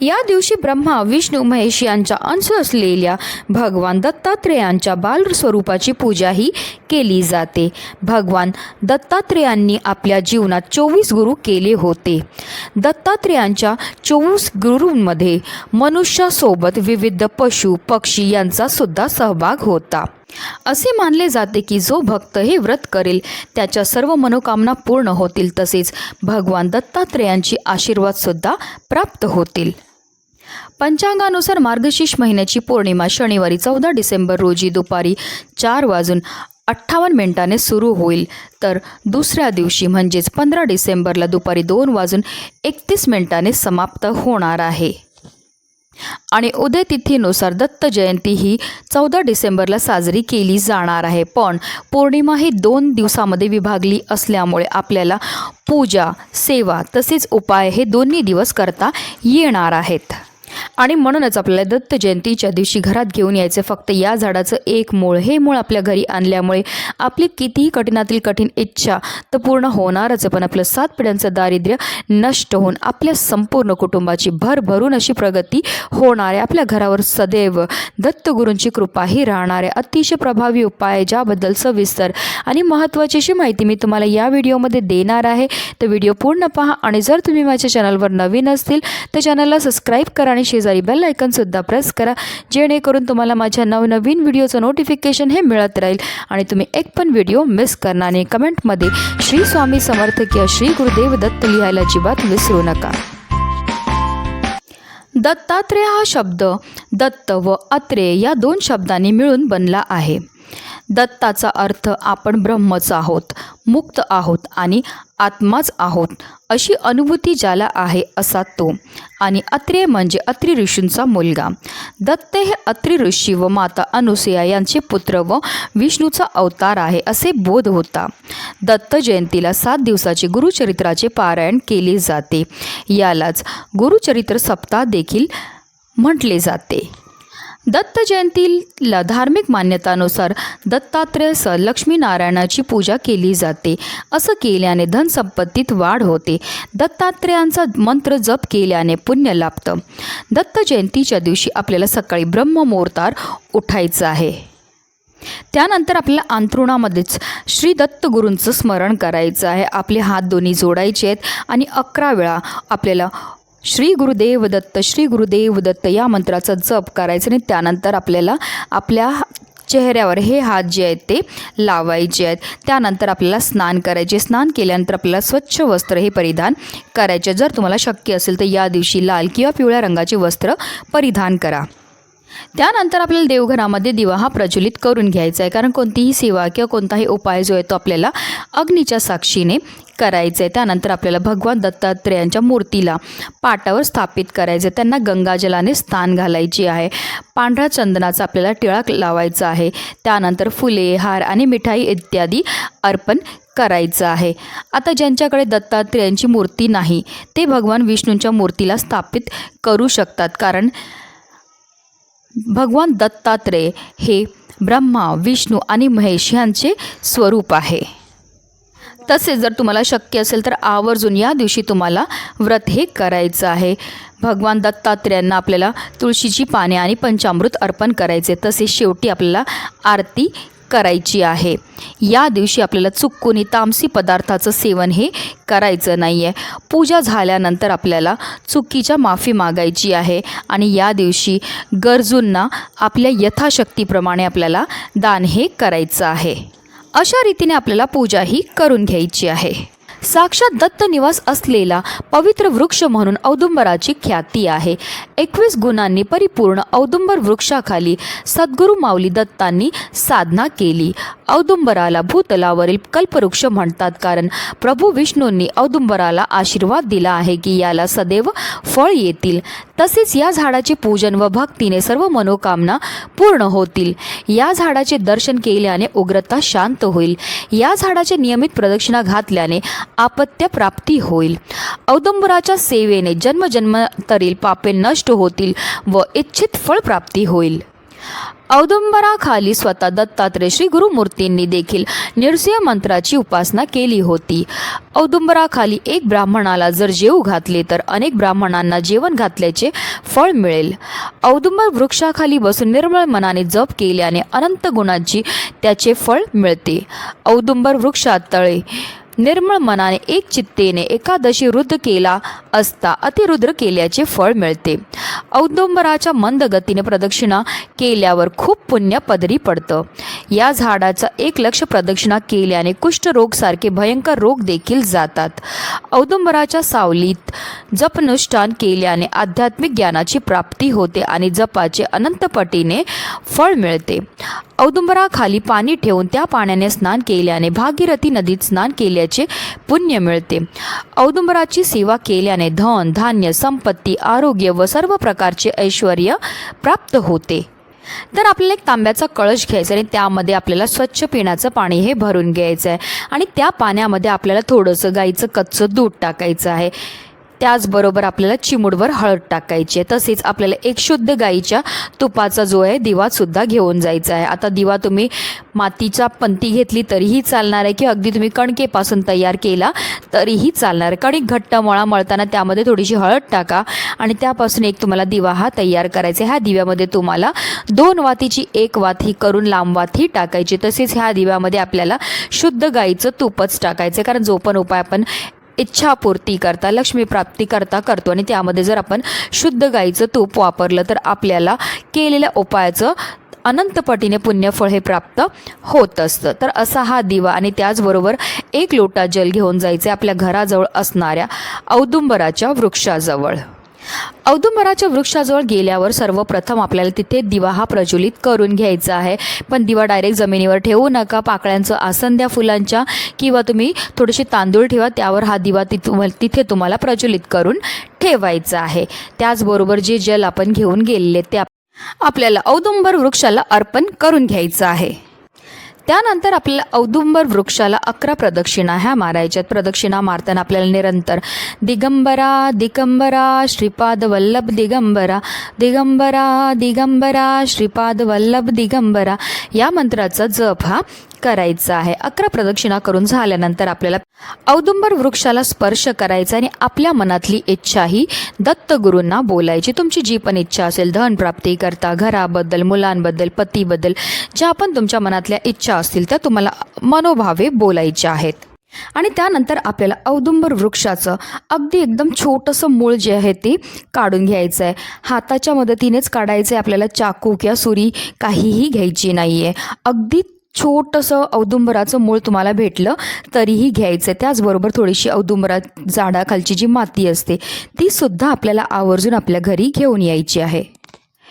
या दिवशी ब्रह्मा विष्णू महेश यांचा अंश असलेल्या भगवान दत्तात्रेयांच्या बालस्वरूपाची पूजाही केली जाते. भगवान दत्तात्रेयांनी आपल्या जीवनात चोवीस गुरु केले होते. दत्तात्रेयांच्या चोवीस गुरूंमध्ये मनुष्यासोबत विविध पशु पक्षी यांचा सुद्धा सहभाग होता. असे मानले जाते की जो भक्त हे व्रत करेल त्याच्या सर्व मनोकामना पूर्ण होतील तसेच भगवान दत्तात्रेयांची आशीर्वादसुद्धा प्राप्त होतील. पंचांगानुसार मार्गशीर्ष महिन्याची पौर्णिमा शनिवारी चौदा डिसेंबर रोजी दुपारी चार वाजून अठ्ठावन्न मिनिटाने सुरू होईल. तर दुसऱ्या दिवशी म्हणजेच पंधरा डिसेंबरला दुपारी दोन वाजून एकतीस मिनिटाने समाप्त होणार आहे. आणि उदय तिथीनुसार दत्त जयंती ही चौदा डिसेंबरला साजरी केली जाणार आहे. पण पौर्णिमा ही दोन दिवसामध्ये विभागली असल्यामुळे आपल्याला पूजा सेवा तसेच उपाय हे दोन्ही दिवस करता येणार आहेत. आणि म्हणूनच आपल्याला दत्त जयंतीच्या दिवशी घरात घेऊन यायचं फक्त या झाडाचं एक मूळ. हे मूळ आपल्या घरी आणल्यामुळे आपली कितीही कठीणातील कठीण इच्छा तर पूर्ण होणारच पण आपलं सात पिढ्यांचं दारिद्र्य नष्ट होऊन आपल्या संपूर्ण कुटुंबाची भरभरून अशी प्रगती होणार आहे. आपल्या घरावर सदैव दत्तगुरूंची कृपाही राहणार आहे. अतिशय प्रभावी उपाय ज्याबद्दल सविस्तर आणि महत्त्वाची अशी माहिती मी तुम्हाला या व्हिडिओमध्ये देणार आहे. तर व्हिडिओ पूर्ण पहा आणि जर तुम्ही माझ्या चॅनलवर नवीन असतील तर चॅनलला सबस्क्राईब करा आणि शेजारी बेल आयकनसुद्धा प्रेस करा. जेणेकरून तुम्हाला माझ्या नवनवीन व्हिडिओचं नोटिफिकेशन हे मिळत राहील. आणि तुम्ही एक पण व्हिडिओ मिस करणार नाही. कमेंटमध्ये श्री स्वामी समर्थ किंवा श्री गुरुदेव दत्त लिहायला अजिबात विसरू नका. दत्तात्रेय हा शब्द दत्त व अत्रेय या दोन शब्दांनी मिळून बनला आहे. दत्ताचा अर्थ आपण ब्रह्मच आहोत मुक्त आहोत आणि आत्माच आहोत अशी अनुभूती ज्याला आहे असा तो. आणि अत्रेय म्हणजे अत्रि ऋषींचा मुलगा. दत्त हे अत्रि ऋषी व माता अनुसया यांचे पुत्र व विष्णूचा अवतार आहे असे बोध होता. दत्त जयंतीला सात दिवसाचे गुरुचरित्राचे पारायण केले जाते. यालाच गुरुचरित्र सप्ताह देखील म्हटले जाते. दत्त जयंतीला धार्मिक मान्यतानुसार दत्तात्रेयसह लक्ष्मीनारायणाची पूजा केली जाते. असं केल्याने धनसंपत्तीत वाढ होते. दत्तात्रेयांचा मंत्र जप केल्याने पुण्य लाभतं. दत्त जयंतीच्या दिवशी आपल्याला सकाळी ब्रह्ममुहूर्तावर उठायचं आहे. त्यानंतर आपल्याला अंथरुणामध्येच श्री दत्तगुरूंचं स्मरण करायचं आहे. आपले हात दोन्ही जोडायचे आहेत आणि अकरा वेळा आपल्याला श्री गुरुदेव दत्त श्री गुरुदेव दत्त या मंत्राचा जप करायचा आणि त्यानंतर आपल्याला आपल्या चेहऱ्यावर हे हात जे आहेत ते लावायचे आहेत. त्यानंतर आपल्याला स्नान करायचे. स्नान केल्यानंतर आपल्याला स्वच्छ वस्त्र हे परिधान करायचे. जर तुम्हाला शक्य असेल तर या दिवशी लाल किंवा पिवळ्या रंगाचे वस्त्र परिधान करा. त्यानंतर आपल्याला देवघरामध्ये दिवा हा प्रज्वलित करून घ्यायचा आहे. कारण कोणतीही सेवा किंवा कोणताही उपाय जो आहे तो आपल्याला अग्नीच्या साक्षीने करायचं आहे. त्यानंतर आपल्याला भगवान दत्तात्रेयांच्या मूर्तीला पाटावर स्थापित करायचं आहे. त्यांना गंगाजलाने स्थान घालायची आहे. पांढऱ्या चंदनाचा आपल्याला टिळाक लावायचा आहे. त्यानंतर फुले हार आणि मिठाई इत्यादी अर्पण करायचं आहे. आता ज्यांच्याकडे दत्तात्रेयांची मूर्ती नाही ते भगवान विष्णूंच्या मूर्तीला स्थापित करू शकतात. कारण भगवान दत्तात्रेय हे ब्रह्मा विष्णू आणि महेश यांचे स्वरूप आहे. तसेच जर तुम्हाला शक्य असेल तर आवर्जून या दिवशी तुम्हाला व्रत हे करायचं आहे. भगवान दत्तात्रेयांना आपल्याला तुळशीची पाने आणि पंचामृत अर्पण करायचे. तसेच शेवटी आपल्याला आरती करायची आहे. या दिवशी आपल्याला चुकूनही तामसी पदार्थाचं सेवन हे करायचं नाही आहे पूजा झाल्यानंतर आपल्याला चुकीच्या माफी मागायची आहे आणि या दिवशी गरजूंना आपल्या यथाशक्तीप्रमाणे आपल्याला दान हे करायचं आहे. अशा रीतीने आपल्याला पूजा ही करून घ्यायची आहे. साक्षात दत्त निवास असलेला पवित्र वृक्ष म्हणून औदुंबराची ख्याती आहे. एकवीस गुणांनी परिपूर्ण औदुंबर वृक्षाखाली सद्गुरू माऊली दत्तांनी साधना केली. औदुंबराला भूतलावरील कल्पवृक्ष म्हणतात. कारण प्रभू विष्णूंनी औदुंबराला आशीर्वाद दिला आहे की याला सदैव फळ येतील. तसेच या झाडाचे पूजन व भक्तीने सर्व मनोकामना पूर्ण होतील. या झाडाचे दर्शन केल्याने उग्रता शांत होईल. या झाडाचे नियमित प्रदक्षिणा घातल्याने आपत्य प्राप्ती होईल. औदुंबराच्या सेवेने जन्मजन्मतरील पापे नष्ट होतील व इच्छित फळ प्राप्ती होईल. औदुंबराखाली स्वतः दत्तात्रय श्री गुरुमूर्तींनी देखील नृसिंह मंत्राची उपासना केली होती. औदुंबराखाली एक ब्राह्मणाला जर जेऊ घातले तर अनेक ब्राह्मणांना जेवण घातल्याचे फळ मिळेल. औदुंबर वृक्षाखाली बसून निर्मळ मनाने जप केल्याने अनंत गुणांची त्याचे फळ मिळते. औदुंबर वृक्षात तळे निर्मळ मनाने एक चित्तेने एकादशी रुद्र केला असता अतिरुद्र केल्याचे फळ मिळते. औदुंबराच्या मंद गतीने प्रदक्षिणा केल्यावर खूप पुण्य पदरी पडतं. या झाडाचा एक लक्ष प्रदक्षिणा केल्याने कुष्ठरोगसारखे भयंकर रोग देखील जातात. औदुंबराच्या सावलीत जपनुष्ठान केल्याने आध्यात्मिक ज्ञानाची प्राप्ती होते आणि जपाचे अनंतपटीने फळ मिळते. औदुंबराखाली पाणी ठेवून त्या पाण्याने स्नान केल्याने भागीरथी नदीत स्नान केल्याचे पुण्य मिळते. औदुंबराची सेवा केल्याने धन धान्य संपत्ती आरोग्य व सर्व प्रकारचे ऐश्वर प्राप्त होते. तर आपल्याला एक तांब्याचा कळश घ्यायचा आणि त्यामध्ये आपल्याला स्वच्छ पिण्याचं पाणी हे भरून घ्यायचं आहे. आणि त्या पाण्यामध्ये आपल्याला थोडंसं गाईचं कच्चं दूध टाकायचं आहे. त्याचबरोबर आपल्याला चिमूडवर हळद टाकायची आहे. तसेच आपल्याला एक शुद्ध गाईच्या तुपाचा जो आहे दिवासुद्धा घेऊन जायचा आहे. आता दिवा तुम्ही मातीचा पंती घेतली तरीही चालणार आहे किंवा अगदी तुम्ही कणकेपासून तयार केला तरीही चालणार आहे. कणिक घट्ट मळा मळताना त्यामध्ये थोडीशी हळद टाका आणि त्यापासून एक तुम्हाला दिवा हा तयार करायचा आहे. ह्या दिव्यामध्ये तुम्हाला दोन वातीची एक वात ही करून लांब वात ही टाकायची. तसेच ह्या दिव्यामध्ये आपल्याला शुद्ध गाईचं तुपच टाकायचं कारण जो पण उपाय आपण इच्छापूर्ती करता लक्ष्मी प्राप्ती करता करतो. आणि त्यामध्ये जर आपण शुद्ध गाईचं तूप वापरलं तर आपल्याला केलेल्या उपायाचं अनंतपटीने पुण्यफळ हे प्राप्त होत असतं. तर असा हा दिवा आणि त्याचबरोबर एक लोटा जल घेऊन जायचे आपल्या घराजवळ असणाऱ्या औदुंबराच्या वृक्षाजवळ. औदुंबराच्या वृक्षाजवळ गेल्यावर सर्वप्रथम आपल्याला तिथे दिवा हा प्रज्वलित करून घ्यायचा आहे. पण दिवा डायरेक्ट जमिनीवर ठेवू नका. पाकळ्यांचं आसन द्या फुलांच्या किंवा तुम्ही थोडेसे तांदूळ ठेवा. त्यावर हा दिवा तिथ तिथे तुम्हाला प्रज्वलित करून ठेवायचा आहे. त्याचबरोबर जे जल आपण घेऊन गेलेले ते आपल्याला औदुंबर वृक्षाला अर्पण करून घ्यायचं आहे. त्यानंतर आपल्याला औदुंबर वृक्षाला अकरा प्रदक्षिणा ह्या मारायच्यात. प्रदक्षिणा मारताना आपल्याला निरंतर दिगंबरा दिगंबरा श्रीपाद वल्लभ दिगंबरा दिगंबरा दिगंबरा श्रीपाद वल्लभ दिगंबरा या मंत्राचा जप हा करायचं आहे. अकरा प्रदक्षिणा करून झाल्यानंतर आपल्याला औदुंबर वृक्षाला स्पर्श करायचा आणि आपल्या मनातली इच्छा ही दत्तगुरूंना बोलायची. तुमची जी पण इच्छा असेल धन प्राप्ती करता घराबद्दल मुलांबद्दल पतीबद्दल ज्या पण तुमच्या मनातल्या इच्छा असतील त्या तुम्हाला मनोभावे बोलायच्या आहेत. आणि त्यानंतर आपल्याला औदुंबर वृक्षाचं अगदी एकदम छोटंसं मूळ जे आहे ते काढून घ्यायचं आहे. हाताच्या मदतीनेच काढायचं आहे. आपल्याला चाकू किंवा सुरी काहीही घ्यायची नाही आहे अगदी छोटंसं औदुंबराचं मूळ तुम्हाला भेटलं तरीही घ्यायचं आहे त्याचबरोबर थोडीशी औदुंबरा झाडाखालची जी माती असते ती सुद्धा आपल्याला आवर्जून आपल्या घरी घेऊन यायची आहे.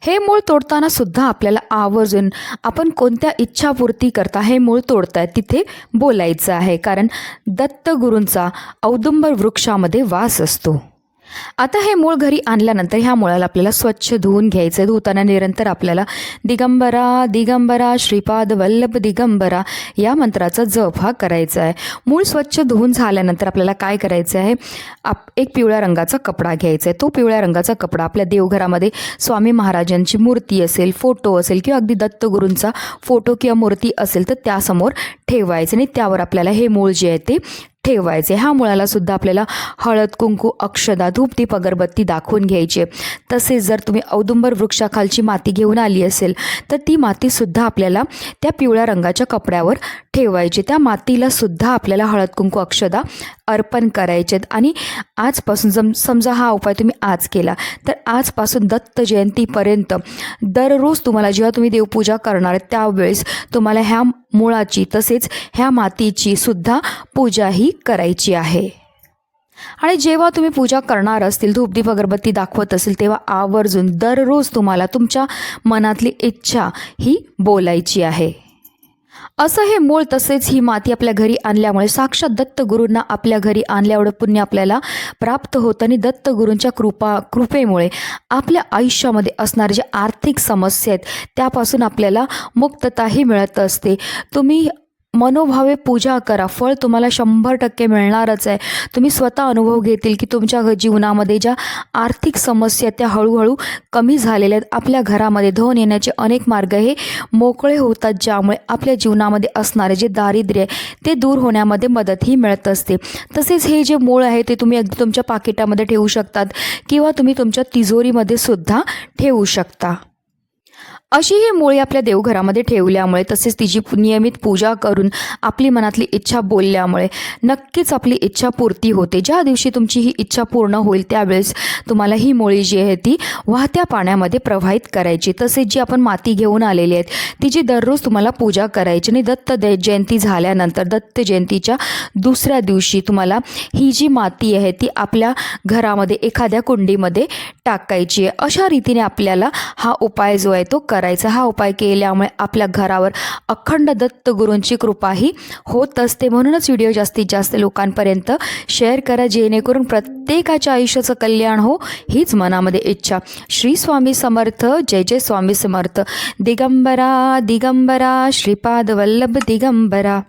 हे मूळ तोडताना सुद्धा आपल्याला आवर्जून आपण कोणत्या इच्छापूर्ती करता हे मूळ तोडताय तिथे बोलायचं आहे. कारण दत्तगुरूंचा औदुंबर वृक्षामध्ये वास असतो. आता हे मूळ घरी आणल्यानंतर ह्या मुळाला आपल्याला स्वच्छ धुवून घ्यायचं धुताना निरंतर आपल्याला दिगंबरा दिगंबरा श्रीपाद वल्लभ दिगंबरा या मंत्राचा जप हा करायचा आहे मूळ स्वच्छ धुवून झाल्यानंतर आपल्याला काय करायचं आहे? आप एक पिवळ्या रंगाचा कपडा घ्यायचा आहे तो पिवळ्या रंगाचा कपडा आपल्या देवघरामध्ये स्वामी महाराजांची मूर्ती असेल फोटो असेल किंवा अगदी दत्तगुरूंचा फोटो किंवा मूर्ती असेल तर त्यासमोर ठेवायचं आणि त्यावर आपल्याला हे मूळ जे आहे ते ठेवायचे. ह्या मुळाला सुद्धा आपल्याला हळद कुंकू अक्षदा धूप दीप अगरबत्ती दाखवून घ्यायची. तसेच जर तुम्ही औदुंबर वृक्षाखालची माती घेऊन आली असेल तर ती मातीसुद्धा आपल्याला त्या पिवळ्या रंगाच्या कपड्यावर ठेवायची. त्या मातीला सुद्धा आपल्याला हळद कुंकू अक्षदा अर्पण करायचेत. आणि आजपासून जम समजा हा उपाय तुम्ही आज केला तर आजपासून दत्त जयंतीपर्यंत दररोज तुम्हाला जेव्हा तुम्ही देवपूजा करणार त्यावेळेस तुम्हाला ह्या मुळाची तसेच ह्या मातीची सुद्धा पूजा ही करायची आहे. आणि जेव्हा तुम्ही पूजा करणार असतील धूपदीप अगरबत्ती दाखवत असेल तेव्हा आवर्जून दररोज तुम्हाला तुमच्या मनातली इच्छा ही बोलायची आहे. असं हे मूळ तसेच ही माती आपल्या घरी आणल्यामुळे साक्षात दत्तगुरूंना आपल्या घरी आणल्यावर पुण्य आपल्याला प्राप्त होतं आणि दत्तगुरूंच्या कृपा कृपेमुळे आपल्या आयुष्यामध्ये असणारे जे आर्थिक समस्या आहेत त्यापासून आपल्याला मुक्तताही मिळत असते. तुम्ही मनोभावे पूजा करा. फळ तुम्हाला शंभर टक्के मिळणारच आहे. तुम्ही स्वतः अनुभव घेतील की तुमच्या घ- जीवनामध्ये ज्या आर्थिक समस्या त्या हळूहळू कमी झालेल्या आहेत. आपल्या घरामध्ये धन येण्याचे अनेक मार्ग हे मोकळे होतात ज्यामुळे आपल्या जीवनामध्ये असणारे जे दारिद्र्य आहे ते दूर होण्यामध्ये मदतही मिळत असते. तसेच हे जे मूळ आहे ते तुम्ही अगदी तुमच्या पाकिटामध्ये ठेवू शकतात किंवा तुम्ही तुमच्या तिजोरीमध्ये सुद्धा ठेवू शकता. अशी ही मुळे आपल्या देवघरामध्ये ठेवल्यामुळे तसेच तिची नियमित पूजा करून आपली मनातली इच्छा बोलल्यामुळे नक्कीच आपली इच्छा पूर्ती होते. ज्या दिवशी तुमची ही इच्छा पूर्ण होईल त्यावेळेस तुम्हाला ही मुळी जी आहे ती वाहत्या पाण्यामध्ये प्रवाहित करायची. तसेच जी आपण माती घेऊन आलेली आहेत तिची दररोज तुम्हाला पूजा करायची आणि दत्त जयंती झाल्यानंतर दत्त जयंतीच्या दुसऱ्या दिवशी तुम्हाला ही जी माती आहे ती आपल्या घरामध्ये एखाद्या कुंडीमध्ये टाकायची आहे. अशा रीतीने आपल्याला हा उपाय जो आहे तो कर करायचा हा उपाय केल्यामुळे आपल्या घरावर अखंड दत्तगुरूंची कृपाही होत असते. म्हणूनच व्हिडिओ जास्तीत जास्त लोकांपर्यंत शेअर करा जेणेकरून प्रत्येकाच्या आयुष्याचं कल्याण हो हीच मनामध्ये इच्छा. श्री स्वामी समर्थ जय जय स्वामी समर्थ. दिगंबरा दिगंबरा श्रीपाद वल्लभ दिगंबरा.